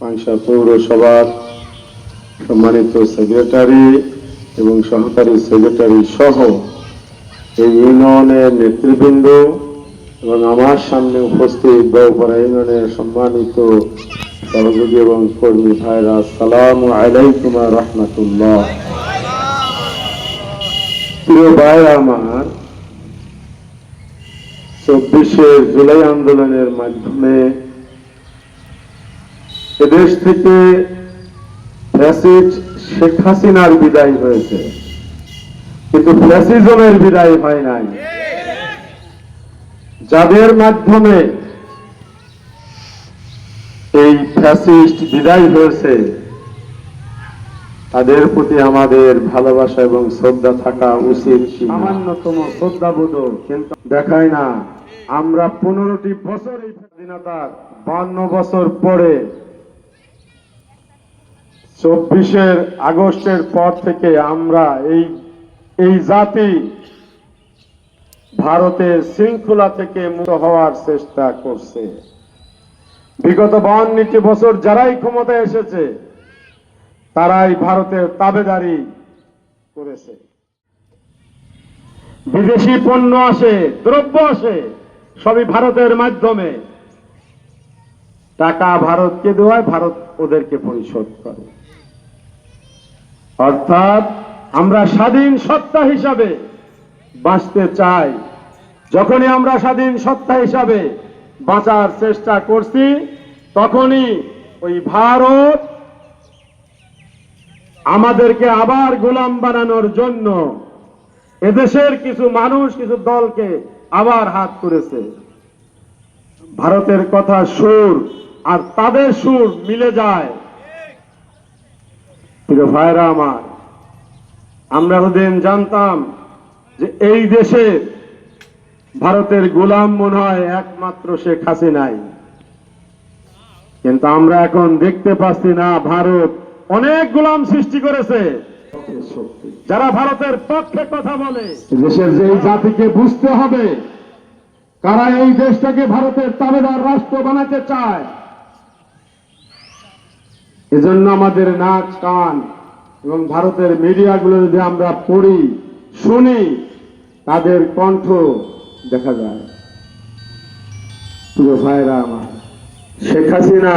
পাংশা পৌরসভার সম্মানিত সেক্রেটারি এবং সহকারী সেক্রেটারি সহ এই ইউনিয়নের নেতৃবৃন্দ এবং আমার সামনে উপস্থিত বহুপাড়া ইউনিয়নের সম্মানিত সহযোগী এবং কর্মী ভাইরা সালাম আলাইকুম রহমতুল্লাহ। প্রিয় ভাইরা আমার, চব্বিশে জুলাই আন্দোলনের মাধ্যমে এদেশ থেকে ফ্যাসিস্ট শেখ হাসিনার বিদায় হয়েছে। কিন্তু ফ্যাসিজমের বিদায় হয় নাই। যাদের মাধ্যমে এই ফ্যাসিস্ট বিদায় হয়েছে, তাদের প্রতি আমাদের ভালোবাসা এবং শ্রদ্ধা থাকা উচিত সামান্যতম শ্রদ্ধাবোধ কিন্তু দেখায় না। আমরা পনেরোটি বছর এই স্বাধীনতার, বান্ন বছর পরে চব্বিশের আগস্টের পর থেকে আমরা এই এই জাতি ভারতের শৃঙ্খলা থেকে মুক্ত হওয়ার চেষ্টা করছে। বিগত বাউন্নটি বছর যারাই ক্ষমতায় এসেছে, তারাই ভারতের তাবেদারি করেছে। বিদেশি পণ্য আসে, দ্রব্য আসে, সবই ভারতের মাধ্যমে। টাকা ভারতকে দেওয়ায় ভারত ওদেরকে পরিশোধ করে। অর্থাৎ আমরা স্বাধীন সত্তা হিসাবে বাঁচতে চাই। যখনই আমরা স্বাধীন সত্তা হিসাবে বাঁচার চেষ্টা করছি, তখনই ওই ভারত আমাদেরকে আবার গোলাম বানানোর জন্য এদেশের কিছু মানুষ, কিছু দলকে আবার হাত করেছে ভারতের কথা সুর আর তাদের সুর মিলে যায়। প্রিয় ভাইরা আমার, আমরা ওদিন জানতাম যে এই দেশে ভারতের গোলাম মনে হয় একমাত্র শেখ হাসিনাই। কিন্তু আমরা এখন দেখতে পাচ্ছি না, ভারত অনেক গোলাম সৃষ্টি করেছে। যারা ভারতের পক্ষে কথা বলে। দেশের যে জাতিকে বুঝতে হবে, কারা এই দেশটাকে ভারতের তাবেদার রাষ্ট্র বানাতে চায় এজন্য আমাদের নাচ কান এবং ভারতের মিডিয়াগুলো যদি আমরা পড়ি, শুনি, তাদের কণ্ঠ দেখা যায়। ভাইরা আমার, শেখ হাসিনা